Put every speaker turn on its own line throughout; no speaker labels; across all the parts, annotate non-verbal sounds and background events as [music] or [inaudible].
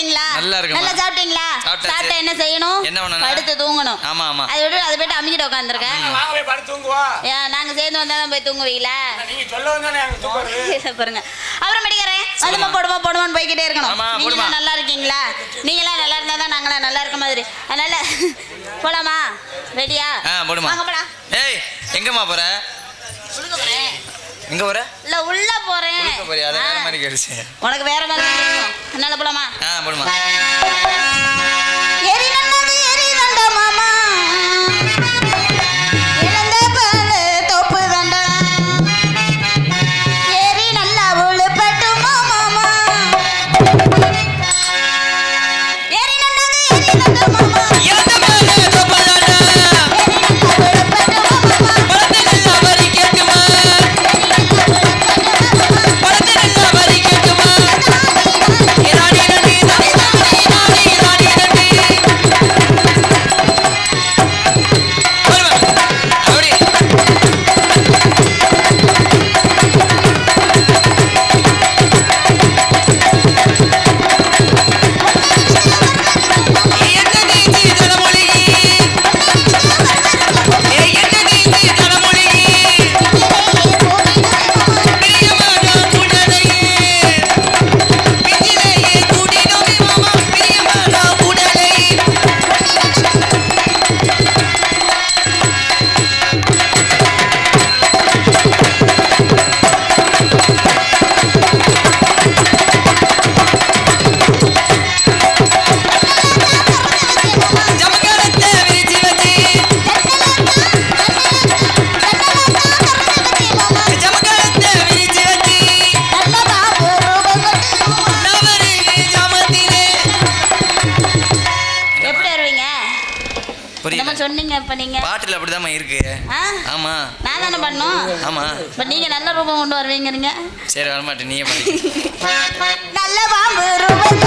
இருக்கீங்களா
நல்லா இருக்கேம்மா.
நல்லா சாப்பிட்டீங்களா. சாப்பிட்டா என்ன செய்யணும்?
என்ன பண்ணணும்?
படுத்து தூங்கணும்.
ஆமா ஆமா.
அதை விட்டு அதை போயிட்டு அமைஞ்சிட்டு உட்காந்துருக்கேன்
வாங்க போய் படுத்து தூங்குவோம்
நாங்க சேர்ந்து வந்தா தான் போய் தூங்குவீங்களா?
நீங்க சொல்ல வந்தானே அங்க தூங்குறது [laughs]
பாருங்க. அப்புறம் படிக்கிறேன். வந்துமா போடுமா போடுமான்னு போய்கிட்டே இருக்கணும்.
ஆமா,
நீங்க
போடுமா.
நல்லா இருக்கீங்களா? நீங்களாம் நல்லா இருந்தா தான் நாங்களாம் நல்லா இருக்க மாதிரி. அதனால போலாமா? ரெடியா?
போடுமா.
வாங்க
ஏய் எங்கம்மா போற?
உள்ள போறேன்.
எங்க போற?
இல்ல உள்ள போறேன்.
போறியா? அது வேற. மாதிரி கேடுச்சு
உனக்கு வேற மாதிரி. அதனால போலாமா?
ஆ போடுமா.
சொன்னீங்க இப்ப நீங்க.
பாட்டுல அப்படிதாம்மா இருக்கு? ஆமா.
நான் தானே பண்ணும்
ஆமா.
இப்ப நீங்க நல்ல ரூபம் கொண்டு வருவீங்கிறீங்க.
சரி வரமாட்டேன் நீயே பண்ணி. [laughs]
நல்ல பாம்பு ரூபம்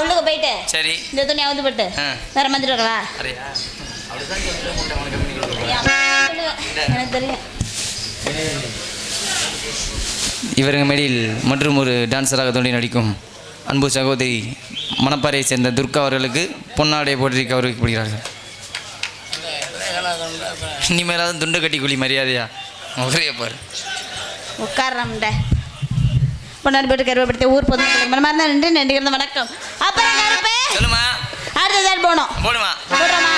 உள்ளுக்கு போயிட்டு
சரி.
இந்த துணி அவுந்து போட்டு. வேற மந்திட்டு எனக்கு தெரியும்.
இவருங்க மேடையில் மற்றும் ஒரு டான்ஸராக தோண்டி நடிக்கும் அன்பு சகோதரி மணப்பாறையை சேர்ந்த துர்கா அவர்களுக்கு பொன்னாடை போட்டி கௌரவிக்கப்படுகிறார்கள். இனிமேலாவது துண்டு கட்டி குழி மரியாதையா? ஒரே பாரு.
உட்கார்றோம்ட. பொன்னாடி போட்டு கருவப்படுத்தி ஊர் பொதுமக்களுக்கு மனமா இருந்தா நின்று நின்று வணக்கம். அப்புறம் கருப்பு
சொல்லுமா.
அடுத்த சட்டை போகணும்?
போடுமா.
போடுறோமா.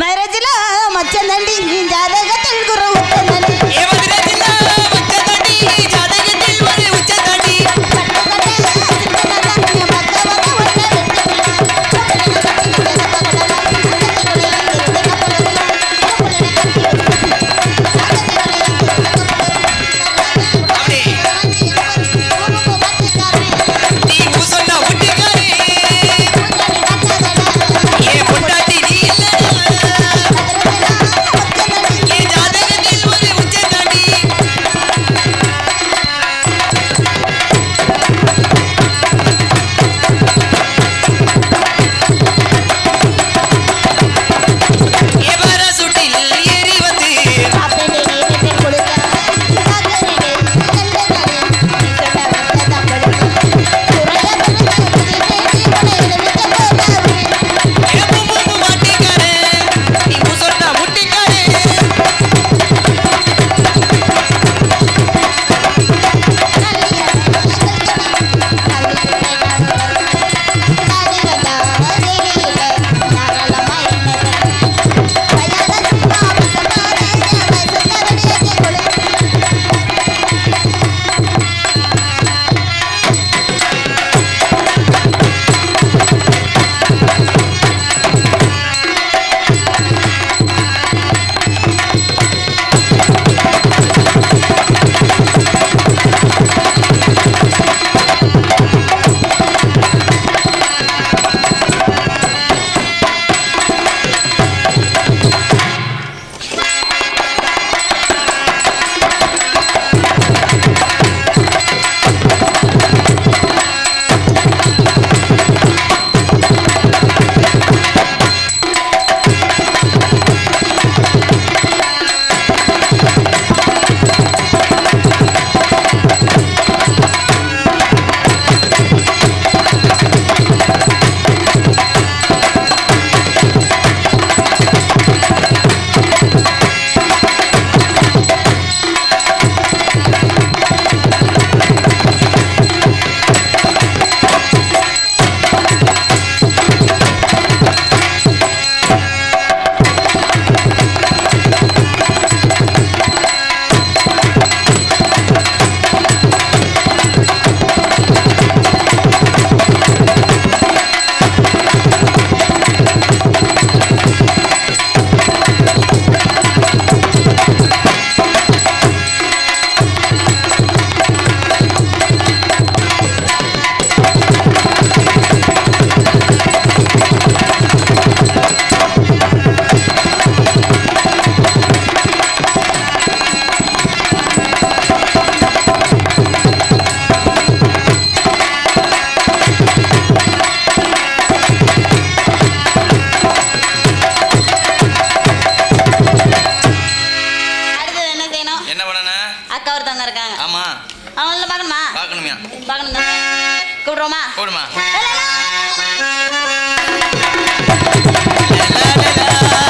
மரஜில மச்சம் தண்டி நீ ஜாதகத்தில்
அக்கா ஒருத்தவங்க இருக்காங்க. ஆமா.
அவங்கள பார்க்கணுமா?
பார்க்கணுமியா.
பார்க்கணும்? கூப்பிடுறோமா?
கூப்பிடுமா. [laughs]